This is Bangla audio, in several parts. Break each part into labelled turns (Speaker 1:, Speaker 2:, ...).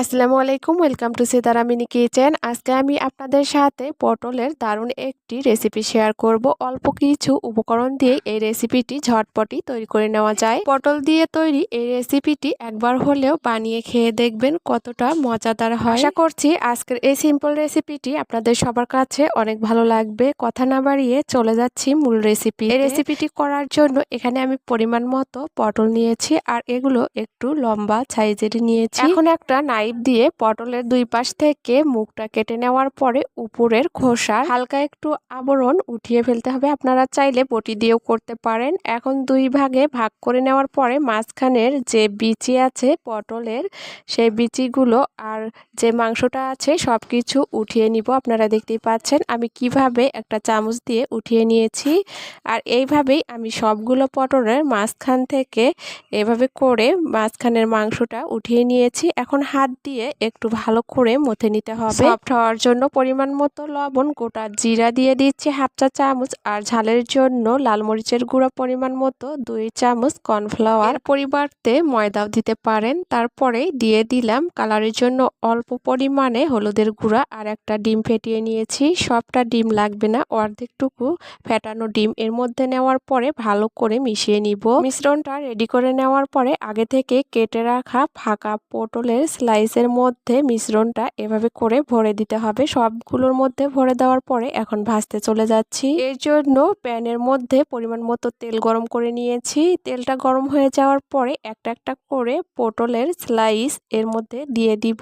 Speaker 1: আসসালামু আলাইকুম, welcome to Sitara mini kitchen. আজকে আমি আপনাদের সাথে পটলের দারুণ একটি রেসিপি শেয়ার করব। অল্প কিছু উপকরণ দিয়ে এই রেসিপিটি ঝটপটি তৈরি করে নেওয়া যায়। পটল দিয়ে তৈরি এই রেসিপিটি একবার হলেও বানিয়ে খেয়ে দেখবেন কতটা মজাদার হয়। আশা করছি আজকের এই সিম্পল রেসিপিটি আপনাদের সবার কাছে অনেক ভালো লাগবে। কথা না বাড়িয়ে চলে যাচ্ছি মূল রেসিপি এই রেসিপিটি করার জন্য এখানে আমি পরিমাণ মতো পটল নিয়েছি আর এগুলো একটু লম্বা সাইজের নিয়েছি। এখন একটা নাইফ দিয়ে পটলের দুই পাশ থেকে মুখটা কেটে নেওয়ার পরে উপরের খোসা হালকা একটু আবরণ উঠিয়ে ফেলতে হবে। আপনারা চাইলে বটি দিয়েও করতে পারেন। এখন দুই ভাগে ভাগ করে নেওয়ার পরে মাঝখানের যে বিচি আছে পটলের, সেই বিচিগুলো আর যে মাংসটা আছে সব কিছু উঠিয়ে নিব। আপনারা দেখতেই পাচ্ছেন আমি কীভাবে একটা চামচ দিয়ে উঠিয়ে নিয়েছি। আর এইভাবেই আমি সবগুলো পটলের মাঝখান থেকে এভাবে করে মাঝখানের মাংসটা উঠিয়ে নিয়েছি। এখন হাত দিয়ে একটু ভালো করে মথে নিতে হবে। সফট হওয়ার জন্য পরিমাণ মতো লবণ গোটা জিরা দিয়ে দিচ্ছি হাফ চা চামচ আর ঝালের জন্য লাল মরিচের গুঁড়া পরিমাণ মতো দুই চামচ কর্নফ্লাওয়ার। পরিবর্তে ময়দাও দিতে পারেন। তারপরে দিয়ে দিলাম কালারের জন্য অল্প পরিমাণে হলুদের গুঁড়া আর একটা ডিম ফেটিয়ে নিয়েছি। সবটা ডিম লাগবে না অর্ধেকটুকু ফেটানো ডিম। এর মধ্যে নেওয়ার পরে ভালো করে মিশিয়ে নিব। মিশ্রণটা রেডি করে নেওয়ার পরে আগে থেকে কেটে রাখা ফাঁকা পটলের স্লাইসের মধ্যে মিশ্রণটা এভাবে করে ভরে দিতে হবে। সবগুলোর মধ্যে ভরে দেওয়ার পরে এখন ভাজতে চলে যাচ্ছি। এর জন্য প্যানের মধ্যে পরিমাণ মতো তেল গরম করে নিয়েছি। তেলটা গরম হয়ে যাওয়ার পরে একটা একটা করে পটলের স্লাইস এর মধ্যে দিয়ে দিব।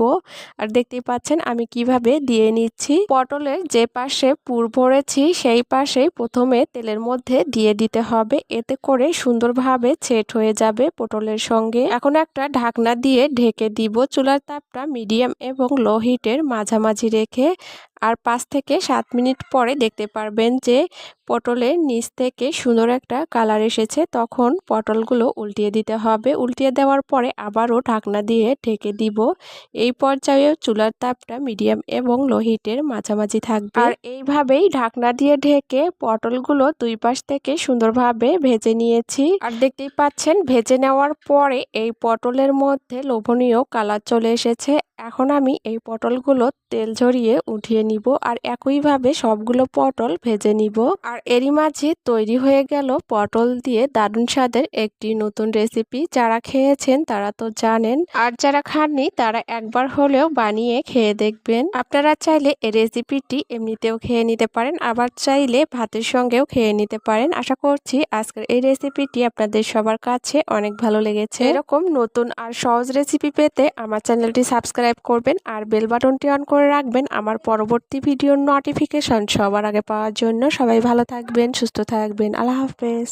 Speaker 1: আর দেখতেই পাচ্ছেন আমি কীভাবে দিয়ে নিচ্ছি। পটলের যে পাশে পুর ভরেছি, সেই পাশে প্রথমে তেলের মধ্যে দিয়ে দিতে হবে। এতে করে সুন্দরভাবে ছেট হয়ে যাবে পটলের সঙ্গে। এখন একটা ঢাকনা দিয়ে ঢেকে দিব চুলার তাপটা মিডিয়াম এবং লো হিটের মাঝামাঝি রেখে আর পাঁচ থেকে সাত মিনিট পরে দেখতে পারবেন যে পটলের নিচ থেকে সুন্দর একটা কালার এসেছে। তখন পটলগুলো উল্টিয়ে দিতে হবে। উল্টিয়ে দেওয়ার পরে আবারও ঢাকনা দিয়ে ঢেকে দিব। এই পর্যায়েও চুলার তাপটা মিডিয়াম এবং লো হিটের মাঝামাঝি থাকবে। আর এইভাবেই ঢাকনা দিয়ে ঢেকে পটলগুলো দুই পাশ থেকে সুন্দরভাবে ভেজে নিয়েছি। আর দেখতেই পাচ্ছেন, ভেজে নেওয়ার পরে এই পটলের মধ্যে লোভনীয় কালার চলে এসেছে। এখন আমি এই পটলগুলো তেল ঝরিয়ে উঠিয়ে নিব আর একইভাবে সবগুলো পটল ভেজে নিব। আর এরই মাঝে তৈরি হয়ে গেল পটল দিয়ে দারুণ স্বাদের একটি নতুন রেসিপি। যারা খেয়েছেন তারা তো জানেন। আর যারা খাননি তারা একবার হলেও বানিয়ে খেয়ে দেখবেন। আপনারা চাইলে এই রেসিপিটি এমনিতেও খেয়ে নিতে পারেন, আবার চাইলে ভাতের সঙ্গেও খেয়ে নিতে পারেন। আশা করছি আজকের এই রেসিপিটি আপনাদের সবার কাছে অনেক ভালো লেগেছে। এরকম নতুন আর সহজ রেসিপি পেতে আমার চ্যানেলটি সাবস্ক্রাইব করবেন আর বেল বাটনটি অন করে রাখবেন। আমার পরবর্তী ভিডিওর নোটিফিকেশন সবার আগে পাওয়ার জন্য সবাই ভালো থাকবেন সুস্থ থাকবেন। আল্লাহ হাফেজ।